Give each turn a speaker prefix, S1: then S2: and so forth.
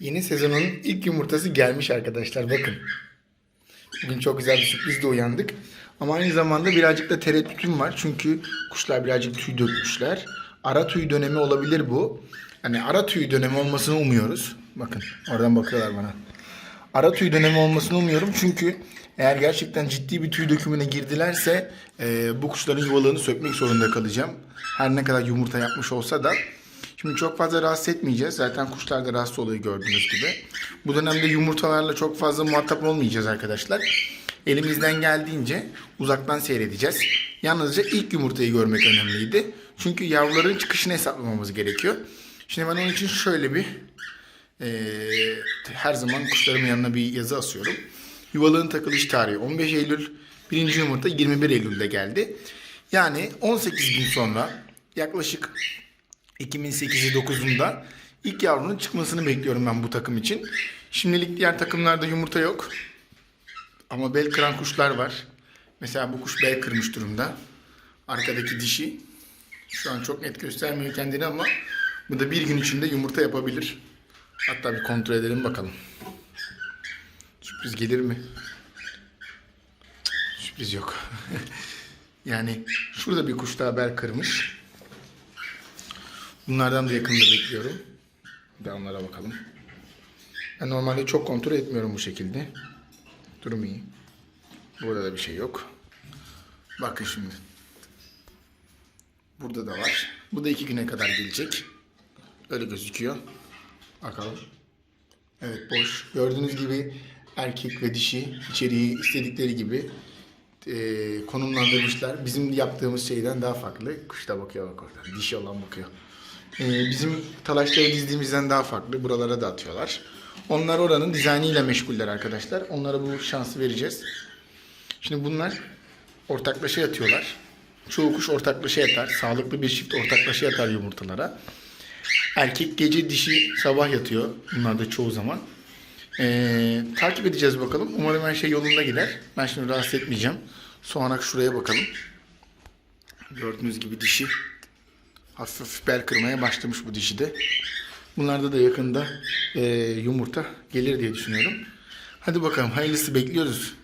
S1: Yeni sezonun ilk yumurtası gelmiş arkadaşlar bakın. Bugün çok güzel bir sürprizle uyandık. Ama aynı zamanda birazcık da tereddütüm var. Çünkü kuşlar birazcık tüy dökmüşler. Ara tüy dönemi olabilir bu. Hani ara tüy dönemi olmasını umuyoruz. Bakın oradan bakıyorlar bana. Ara tüy dönemi olmasını umuyorum. Çünkü eğer gerçekten ciddi bir tüy dökümüne girdilerse e, bu kuşların yuvalarını sökmek zorunda kalacağım. Her ne kadar yumurta yapmış olsa da. Şimdi çok fazla rahatsız etmeyeceğiz. Zaten kuşlar da rahatsız oluyor gördüğünüz gibi. Bu dönemde yumurtalarla çok fazla muhatap olmayacağız arkadaşlar. Elimizden geldiğince uzaktan seyredeceğiz. Yalnızca ilk yumurtayı görmek önemliydi. Çünkü yavruların çıkışını hesaplamamız gerekiyor. Şimdi ben onun için şöyle bir ee, her zaman kuşlarımın yanına bir yazı asıyorum. Yuvalığın takılış tarihi 15 Eylül, birinci yumurta 21 Eylül'de geldi. Yani 18 gün sonra yaklaşık 2008'i 9'unda ilk yavrunun çıkmasını bekliyorum ben bu takım için. Şimdilik diğer takımlarda yumurta yok. Ama bel kıran kuşlar var. Mesela bu kuş bel kırmış durumda. Arkadaki dişi. Şu an çok net göstermiyor kendini ama bu da bir gün içinde yumurta yapabilir. Hatta bir kontrol edelim bakalım. Sürpriz gelir mi? Sürpriz yok. yani şurada bir kuş daha bel kırmış. Bunlardan da yakında bekliyorum. Bir de onlara bakalım. Ben normalde çok kontrol etmiyorum bu şekilde. Durum iyi. Burada da bir şey yok. Bakın şimdi. Burada da var. Bu da iki güne kadar gelecek. Öyle gözüküyor. Bakalım. Evet boş. Gördüğünüz gibi erkek ve dişi içeriği istedikleri gibi e, konumlandırmışlar. Bizim yaptığımız şeyden daha farklı. Kuş da bakıyor bak orada. Dişi olan bakıyor. E, bizim talaşları dizdiğimizden daha farklı. Buralara da atıyorlar. Onlar oranın dizaynıyla meşguller arkadaşlar. Onlara bu şansı vereceğiz. Şimdi bunlar ortaklaşa yatıyorlar. Çoğu kuş ortaklaşa yatar. Sağlıklı bir çift ortaklaşa yatar yumurtalara. Erkek gece dişi sabah yatıyor. Bunlar da çoğu zaman. Ee, takip edeceğiz bakalım. Umarım her şey yolunda gider. Ben şimdi rahatsız etmeyeceğim. Sonra şuraya bakalım. Gördüğünüz gibi dişi hafif bel kırmaya başlamış bu dişi de. Bunlarda da yakında e, yumurta gelir diye düşünüyorum. Hadi bakalım hayırlısı bekliyoruz.